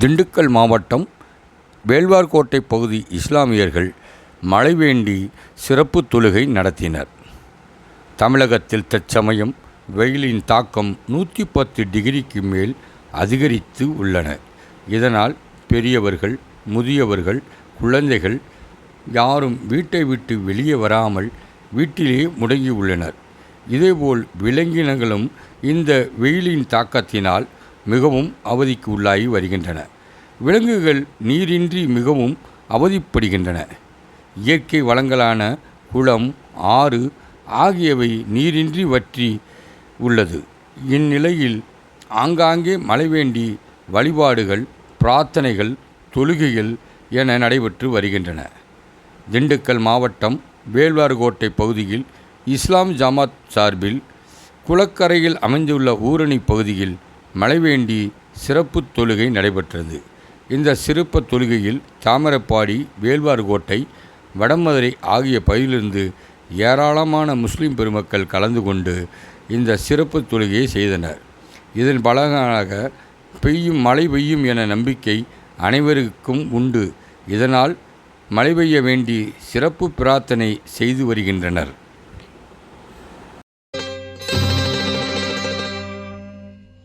திண்டுக்கல் மாவட்டம் வேள்வார்கோட்டை பகுதி இஸ்லாமியர்கள் மழை வேண்டி சிறப்பு தொழுகை நடத்தினர். தமிழகத்தில் தற்சமயம் வெயிலின் தாக்கம் நூற்றி பத்து டிகிரிக்கு மேல் அதிகரித்து உள்ளன. இதனால் பெரியவர்கள் முதியவர்கள் குழந்தைகள் யாரும் வீட்டை விட்டு வெளியே வராமல் வீட்டிலேயே முடங்கியுள்ளனர். இதேபோல் விலங்கினங்களும் இந்த வெயிலின் தாக்கத்தினால் மிகவும் அவதிக்கு உள்ளாகி வருகின்றன. விலங்குகள் நீரின்றி மிகவும் அவதிப்படுகின்றன. இயற்கை வளங்களான குளம் ஆறு ஆகியவை நீரின்றி வற்றி உள்ளது. இந்நிலையில் ஆங்காங்கே மழை வேண்டி வழிபாடுகள் பிரார்த்தனைகள் தொழுகைகள் என நடைபெற்று வருகின்றன. திண்டுக்கல் மாவட்டம் வேல்வார்கோட்டை பகுதியில் இஸ்லாம் ஜமாத் சார்பில் குளக்கரையில் அமைந்துள்ள ஊரணி பகுதியில் மழை வேண்டி சிறப்பு தொழுகை நடைபெற்றது. இந்த சிறப்பு தொழுகையில் தாமரப்பாடி வேல்வார்கோட்டை வடமதுரை ஆகிய பகுதியிலிருந்து ஏராளமான முஸ்லிம் பெருமக்கள் கலந்து கொண்டு இந்த சிறப்பு தொழுகையை செய்தனர். இதன் பலனாக பெய்யும் மழை பெய்யும் என நம்பிக்கை அனைவருக்கும் உண்டு. இதனால் மழை பெய்ய வேண்டி சிறப்பு பிரார்த்தனை செய்து வருகின்றனர்.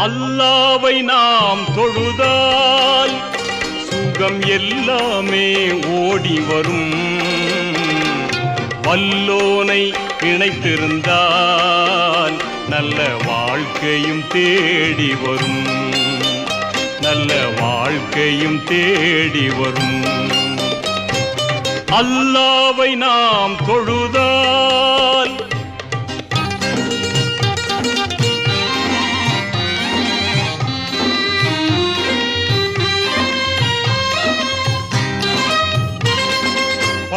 அல்லாவை நாம் தொழுதால் சுகம் எல்லாமே ஓடி வரும். வல்லோனை இணைத்திருந்தால் நல்ல வாழ்க்கையும் தேடி வரும். நல்ல வாழ்க்கையும் தேடி வரும். அல்லாவை நாம் தொழுதால்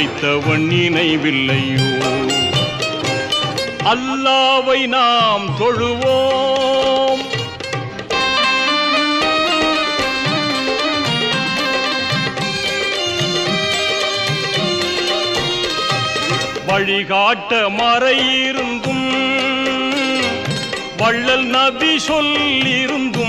படைத்தவன் நினைவில்லையோ? அல்லாவை நாம் தொழுவோம். வழிகாட்ட மறையிருந்தும் வள்ளல் நபி சொல்லிருந்தும்